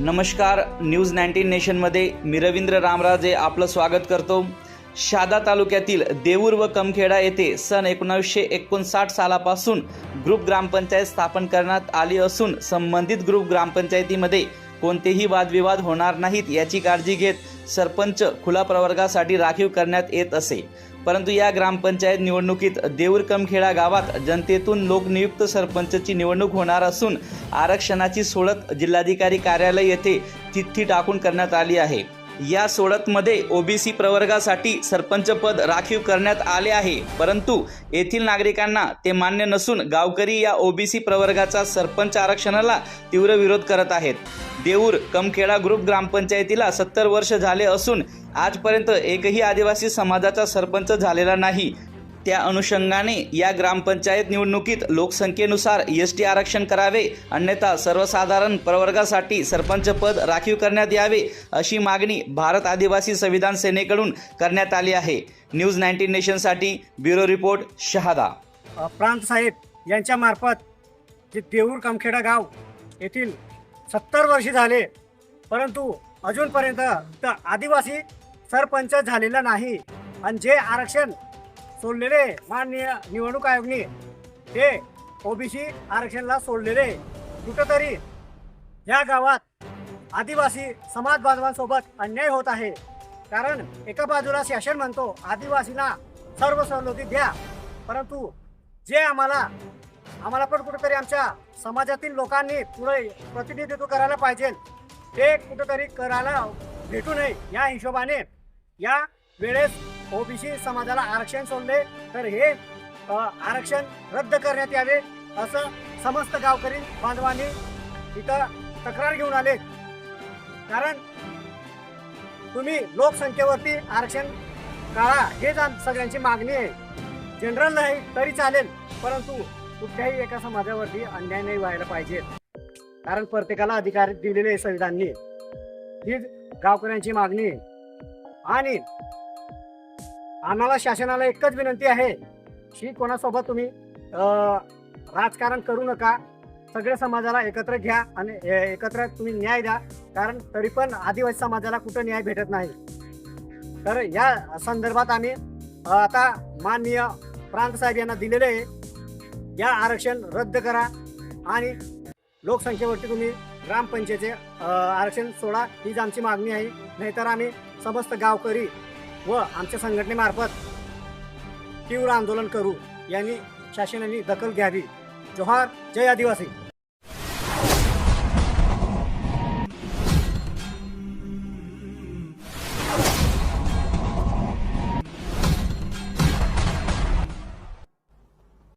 नमस्कार news nineteen नेशनमध्ये मी रवींद्र रामराजे आपलं स्वागत करतो. शहादा तालुक्यातील देऊर व कमखेडा येथे सन एकोणावीसशे एकोणसाठ सालापासून ग्रुप ग्रामपंचायत स्थापन करण्यात आली असून संबंधित ग्रुप ग्रामपंचायतीमध्ये कोणतेही वादविवाद होणार नाहीत याची काळजी घेत सरपंच खुला प्रवर्गासाठी राखीव करण्यात येत असे. परंतु या ग्रामपंचायत निवडणुकीत देऊर कमखेडा गावात जनतेतून लोकनियुक्त सरपंचची निवडणूक होणार असून आरक्षणाची सोडत जिल्हाधिकारी कार्यालय येथे चिठ्ठी टाकून करण्यात आली आहे. या सोडतमध्ये ओबीसी प्रवर्गासाठी सरपंच पद राखीव करण्यात आले आहे. परंतु येथील नागरिकांना ते मान्य नसून गावकरी या ओबीसी प्रवर्गाचा सरपंच आरक्षणाला तीव्र विरोध करत आहेत. देऊर कमखेडा ग्रुप ग्रामपंचायतीला सत्तर वर्ष झाले असून आजपर्यंत एकही आदिवासी समाजाचा सरपंच झालेला नाही. त्या अनुषंगाने या ग्रामपंचायत निवडणुकीत लोकसंख्येनुसार एस टी आरक्षण करावे अन्यथा सर्वसाधारण प्रवर्गासाठी सरपंच पद राखीव करण्यात यावे अशी मागणी भारत आदिवासी संविधान सेनेकडून करण्यात आली आहे. न्यूज नाईन्टीन नेशनसाठी ब्युरो रिपोर्ट शहादा. प्रांत साहेब यांच्या मार्फत जे देऊर कामखेडा गाव येथील सत्तर वर्ष झाले परंतु अजूनपर्यंत तर आदिवासी सरपंच झालेला नाही. आणि जे आरक्षण सोडलेले माननीय निवडणूक आयोगने. ते ओबीसी आरक्षणाला सोडलेले कुठंतरी या गावात आदिवासी समाज बांधवांसोबत अन्याय होत आहे. कारण एका बाजूला शासन म्हणतो आदिवासींना सर्व सवलती द्या. परंतु जे आम्हाला आम्हाला पण कुठेतरी आमच्या समाजातील लोकांनी पुढे प्रतिनिधित्व करायला पाहिजे. ते कुठेतरी करायला भेटू नये या हिशोबाने या वेळेस ओबीसी समाजाला आरक्षण सोडले तर हे आरक्षण रद्द करण्यात यावे असं समस्त गावकरी बांधवांनी इथं तक्रार घेऊन आले. कारण तुम्ही लोकसंख्येवरती आरक्षण काढा हेच आम सगळ्यांची मागणी आहे. जनरल नाही तरी चालेल परंतु कुठल्याही एका समाजावरती अन्याय नाही व्हायला पाहिजे. कारण प्रत्येकाला अधिकार दिलेले संविधानने. ही गावकऱ्यांची मागणी आहे. आणि आम्हाला शासनाला एकच विनंती आहे की कोणासोबत तुम्ही राजकारण करू नका. सगळ्या समाजाला एकत्र घ्या आणि एकत्र तुम्ही न्याय द्या. कारण तरी पण आदिवासी समाजाला कुठं न्याय भेटत नाही. तर या संदर्भात आम्ही आता माननीय प्रांत साहेब यांना दिलेले आहे. या आरक्षण रद्द करा आणि लोकसंख्येवरती तुम्ही ग्रामपंचायतीचे आरक्षण सोडा. हीच आमची मागणी आहे. नाहीतर आम्ही समस्त गावकरी व आमच्या संघटनेमार्फत तीव्र आंदोलन करू यांनी शासनाने दखल घ्यावी. जोहार जय आदिवासी.